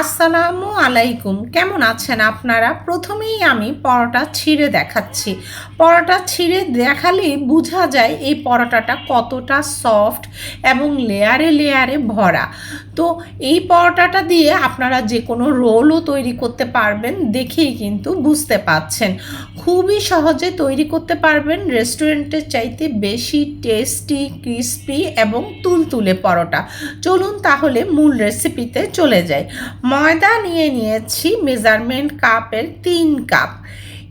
আসসালামু আলাইকুম। কেমন আছেন আপনারা? প্রথমেই আমি পরোটা ছিঁড়ে দেখাচ্ছি। পরোটা ছিঁড়ে দেখালে বোঝা যায় এই পরোটাটা কতটা সফট এবং লেয়ারে লেয়ারে ভরা। তো এই পরোটাটা দিয়ে আপনারা যে কোনো রোলও তৈরি করতে পারবেন দেখেই কিন্তু বুঝতে পাচ্ছেন। খুবই সহজে তৈরি করতে পারবেন রেস্টুরেন্টের চাইতে বেশি টেস্টি, ক্রিস্পি এবং তুলতুলে পরোটা। চলুন তাহলে মূল রেসিপিতে চলে যাই। ময়দা নিয়ে নিয়েছি মেজারমেন্ট কাপের তিন কাপ।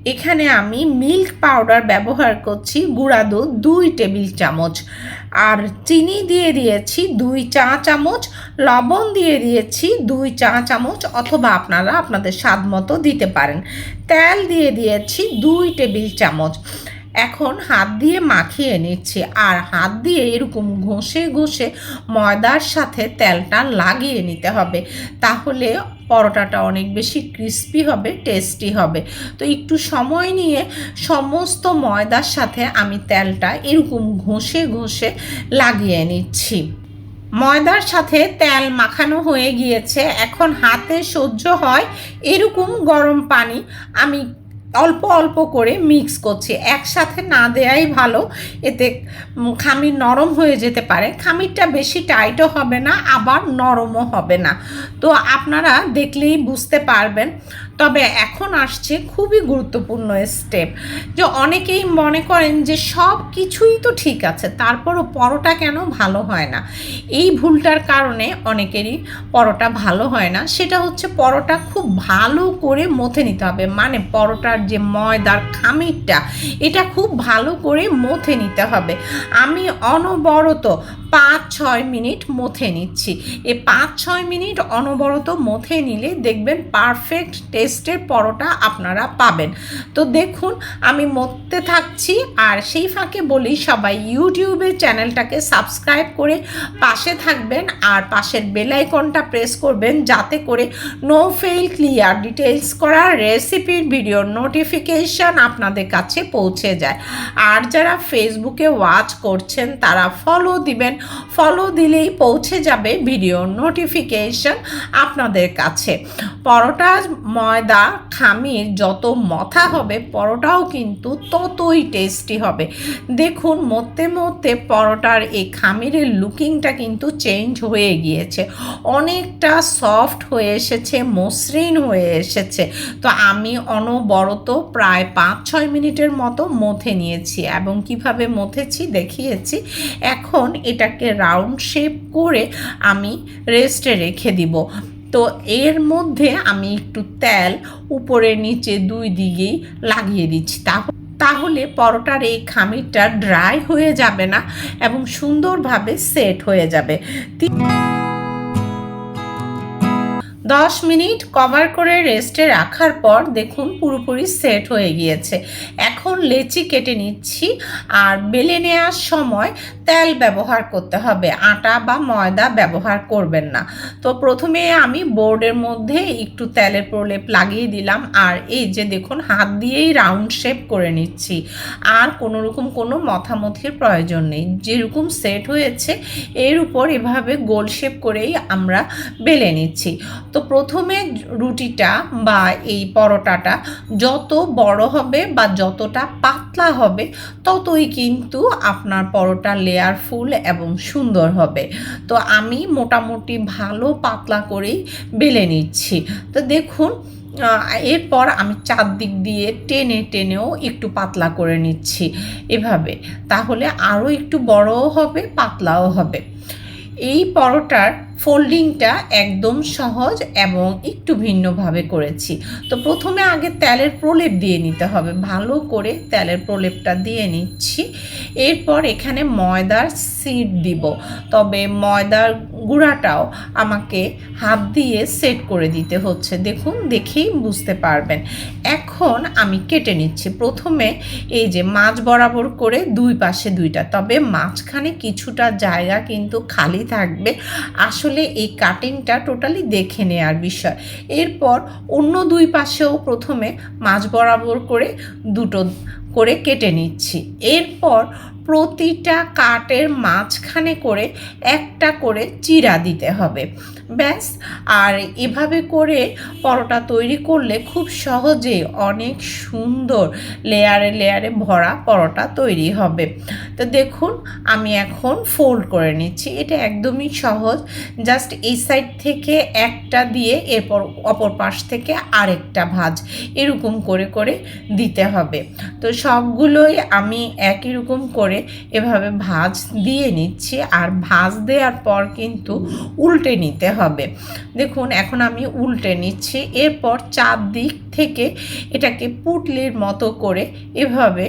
এখানে আমি মিল্ক পাউডার ব্যবহার করছি, গুঁড়া দুধ, দুই টেবিল চামচ। আর চিনি দিয়ে দিয়েছি দুই চা চামচ, লবণ দিয়ে দিয়েছি দুই চা চামচ, অথবা আপনারা আপনাদের স্বাদ মতো দিতে পারেন। তেল দিয়ে দিয়েছি দুই টেবিল চামচ। এখন হাত দিয়ে মাখিয়ে নিচ্ছি। আর হাত দিয়ে এরকম ঘষে ঘষে ময়দার সাথে তেলটা লাগিয়ে নিতে হবে। তাহলে পরোটাটা অনেক বেশি ক্রিস্পি হবে, টেস্টি হবে। তো একটু সময় নিয়ে সমস্ত ময়দার সাথে আমি তেলটা এরকম ঘষে ঘষে লাগিয়ে নিচ্ছি। ময়দার সাথে তেল মাখানো হয়ে গিয়েছে। এখন হাতে সহ্য হয় এরকম গরম পানি। আমি অল্প অল্প করে মিক্স করছি। একসাথে না দেয়াই ভালো। এতে খামি খামির নরম হয়ে যেতে পারে। খামিরটা বেশি টাইটও হবে না, আবার নরমও হবে না। তো আপনারা দেখলেই বুঝতে পারবেন। তবে এখন আসছে খুবই গুরুত্বপূর্ণ স্টেপ যে অনেকেই মনে করেন যে সব কিছুই তো ঠিক আছে, তারপরও পরোটা কেন ভালো হয় না? এই ভুলটার কারণে অনেকেরই পরোটা ভালো হয় না, সেটা হচ্ছে পরোটা খুব ভালো করে মথে নিতে হবে মানে পরোটার যে ময়দার খামিরটা, এটা খুব ভালো করে মথে নিতে হবে। আমি অনবরত পাঁচ ছয় মিনিট মথে নিচ্ছি। এই পাঁচ ছয় মিনিট অনবরত মথে নিলে দেখবেন পারফেক্ট টেস্টের পরোটা আপনারা পাবেন। তো দেখুন, আমি মথতে থাকছি আর সেই ফাঁকে বলি সবাই ইউটিউবে চ্যানেলটাকে সাবস্ক্রাইব করে পাশে থাকবেন আর পাশের বেল আইকনটা প্রেস করবেন যাতে করে নো ফেল ক্লিয়ার ডিটেলস করা রেসিপির ভিডিওর নোটিফিকেশন আপনাদের কাছে পৌঁছে যায়। আর যারা ফেসবুকে ওয়াচ করছেন তারা ফলো দিবেন ফলো দিলেই পৌঁছে যাবে ভিডিওর নোটিফিকেশন আপনাদের কাছে। পরোটা, ময়দা, খামির যত মথা হবে, পরোটাও কিন্তু ততই টেস্টি হবে। দেখুন মধ্যে মধ্যে পরোটার এই খামিরের লুকিংটা কিন্তু চেঞ্জ হয়ে গিয়েছে। অনেকটা সফট হয়ে এসেছে, মসৃণ হয়ে এসেছে। তো আমি অনবরত প্রায় পাঁচ ছয় মিনিটের মতো মথে নিয়েছি এবং কীভাবে মথেছি দেখিয়েছি। এখন এটাকে রাউন্ড শেপ করে আমি রেস্টে রেখে দিব। তো এর মধ্যে আমি একটু তেল উপরে নিচে দুই দিকেই লাগিয়ে দিচ্ছি। তাহলে তাহলে পরোটার এই খামিরটা ড্রাই হয়ে যাবে না এবং সুন্দরভাবে সেট হয়ে যাবে। দশ মিনিট কভার করে রেস্টে রাখার পর দেখুন পুরোপুরি সেট হয়ে গিয়েছে। এখন লেচি কেটে নিচ্ছি আর বেলে নেওয়ার সময় তেল ব্যবহার করতে হবে। আটা বা ময়দা ব্যবহার করবেন না। তো প্রথমে আমি বোর্ডের মধ্যে একটু তেলের প্রলেপ লাগিয়ে দিলাম আর এই যে দেখুন হাত দিয়েই রাউন্ড শেপ করে নিচ্ছি। আর কোনো রকম কোনো মথামথির প্রয়োজন নেই। যেরকম সেট হয়েছে, এর উপর এভাবে গোল শেপ করেই আমরা বেলে নিচ্ছি। তো প্রথমে রুটিটা বা এই পরোটাটা যত বড় হবে বা যতটা পাতলা হবে, ততই কিন্তু আপনার পরোটা লেয়ার ফুল এবং সুন্দর হবে। তো আমি মোটামুটি ভালো পাতলা করেই বেলে নিচ্ছি। তো দেখুন এরপর আমি চারদিক দিয়ে টেনে টেনেও একটু পাতলা করে নিচ্ছি এভাবে। তাহলে আরও একটু বড়ও হবে, পাতলাও হবে। এই পরোটার ফোল্ডিংটা একদম সহজ এবং একটু ভিন্নভাবে করেছি। তো প্রথমে আগে তেলের প্রলেপ দিয়ে নিতে হবে। ভালো করে তেলের প্রলেপটা দিয়ে নিচ্ছি। এরপর এখানে ময়দার সিড দিব। তবে ময়দার গুঁড়াটাও আমাকে হাত দিয়ে সেট করে দিতে হচ্ছে। দেখুন, দেখেই বুঝতে পারবেন। এখন আমি কেটে নিচ্ছি। প্রথমে এই যে মাছ বরাবর করে দুই পাশে দুইটা। তবে মাঝখানে কিছুটা জায়গা কিন্তু খালি থাকবে। আসলে এই কাটিংটা টোটালি দেখে নেওয়ার বিষয়। এরপর অন্য দুই পাশেও প্রথমে মাছ বরাবর করে দুটো করে কেটে নিচ্ছি। এরপর প্রতিটা কাটের মাঝখানে করে একটা করে চিরা দিতে হবে। ব্যাস, আর এভাবে করে পরোটা তৈরি করলে খুব সহজে অনেক সুন্দর লেয়ারে লেয়ারে ভরা পরোটা তৈরি হবে। তো দেখুন, আমি এখন ফোল্ড করে নিচ্ছি। এটা একদমই সহজ। জাস্ট এই সাইড থেকে একটা দিয়ে এরপর অপর পাশ থেকে আরেকটা ভাজ এরকম করে করে দিতে হবে। তো সবগুলোই আমি একই রকম করে এভাবে ভাজ দিয়ে নিচ্ছি আর ভাজ দেওয়ার পর কিন্তু উল্টে নিতে হবে। দেখুন, এখন আমি উল্টে নিচ্ছি। এরপর চারদিক থেকে এটাকে পুটলির মতো করে এভাবে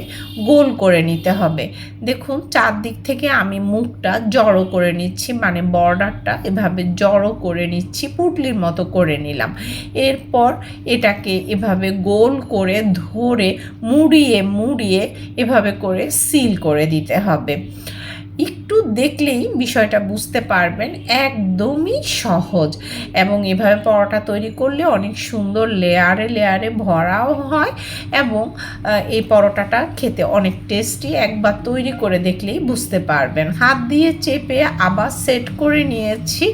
গোল করে নিতে হবে। দেখুন, চারদিক থেকে আমি মুখটা জড়ো করে নিচ্ছি মানে বর্ডারটা এভাবে জড়ো করে নিচ্ছি, পুটলির মতো করে নিলাম। এরপর এটাকে এভাবে গোল করে ধরে মুড়িয়ে মুড়িয়ে এভাবে করে সিল করে দিতে হবে। একটু দেখলেই বিষয়টা বুঝতে পারবেন, একদমই সহজ। এবং এভাবে পরোটা তৈরি করলে অনেক সুন্দর লেয়ারে লেয়ারে ভরাও হয় এবং এই পরোটাটা খেতে অনেক টেস্টি, একবার তৈরি করে দেখলেই বুঝতে পারবেন। হাত দিয়ে চেপে আবার সেট করে নিয়েছি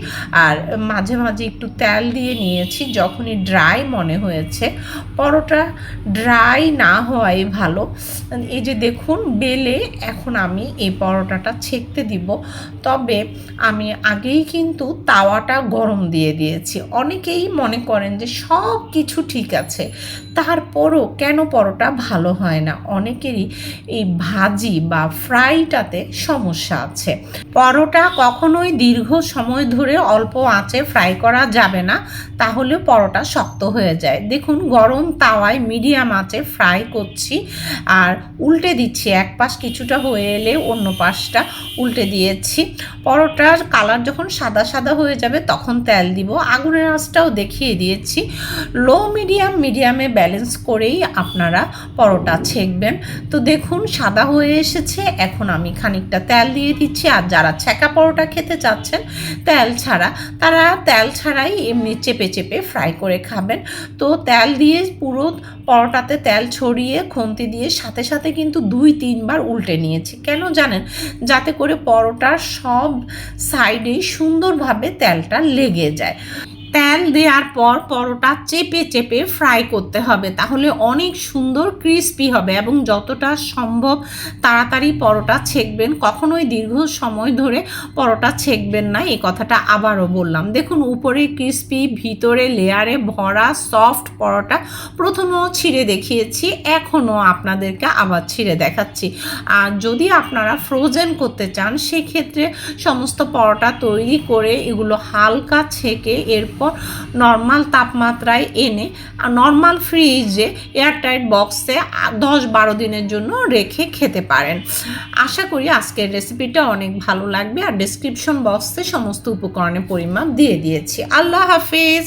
আর মাঝে মাঝে একটু তেল দিয়ে নিয়েছি, যখনই ড্রাই মনে হয়েছে। পরোটা ড্রাই না হওয়াই ভালো। এই যে দেখুন, বেলে এখন আমি এই পরোটাটা ছেঁকতে দিব। তবে আমি আগেই কিন্তু তাওয়াটা গরম দিয়ে দিয়েছি। অনেকেই মনে করেন যে সব কিছু ঠিক আছে, তারপরও কেন পরোটা ভালো হয় না? অনেকেরই এই ভাজি বা ফ্রাইটাতে সমস্যা আছে। পরোটা কখনোই দীর্ঘ সময় ধরে অল্প আঁচে ফ্রাই করা যাবে না তাহলে পরোটা শক্ত হয়ে যায়। দেখুন, গরম তাওয়ায় মিডিয়াম আঁচে ফ্রাই করছি, আর উল্টে দিচ্ছি। এক পাশ কিছুটা হয়ে এলে অন্য পাশটা উল্টে দিয়েছি। পরোটার কালার যখন সাদা সাদা হয়ে যাবে তখন তেল দিব। আগুনের আঁচটাও দেখিয়ে দিয়েছি। লো, মিডিয়াম, মিডিয়ামে ব্যালেন্স করেই আপনারা পরোটা ছেঁকবেন। তো দেখুন, সাদা হয়ে এসেছে। এখন আমি খানিকটা তেল দিয়ে দিচ্ছি। আর যারা ছেঁকা পরোটা খেতে চাচ্ছেন, তেল ছাড়া, তারা তেল ছাড়াই এমনি চেপে চেপে ফ্রাই করে খাবেন। তো তেল দিয়ে পুরো পরোটাতে তেল ছড়িয়ে, খুন্তি দিয়ে সাথে সাথে কিন্তু দুই, তিনবার উল্টে নিয়েছি। কেন জানেন? যাতে করে পরোটার সব সাইডেই সুন্দরভাবে তেলটা লেগে যায়। তেল দেওয়ার পর পরোটা চেপে চেপে ফ্রাই করতে হবে। তাহলে অনেক সুন্দর ক্রিস্পি হবে এবং যতটা সম্ভব তাড়াতাড়ি পরোটা ছেঁকবেন। কখনোই দীর্ঘ সময় ধরে পরোটা ছেঁকবেন না, এই কথাটা আবারও বললাম। দেখুন, উপরে ক্রিস্পি, ভিতরে লেয়ারে ভরা সফট পরোটা প্রথমেও ছিঁড়ে দেখিয়েছি, এখনও আপনাদেরকে আবার ছিঁড়ে দেখাচ্ছি। আর যদি আপনারা ফ্রোজেন করতে চান, সেক্ষেত্রে সমস্ত পরোটা তৈরি করে এগুলো হালকা ছেঁকে এরপর নর্মাল তাপমাত্রায় এনে নর্মাল ফ্রিজে এয়ারটাইট বক্সে দশ বারো দিনের জন্য রেখে খেতে পারেন। আশা করি আজকের রেসিপিটা অনেক ভালো লাগবে আর ডিসক্রিপশন বক্সে সমস্ত উপকরণের পরিমাপ দিয়ে দিয়েছি। আল্লাহ হাফিজ!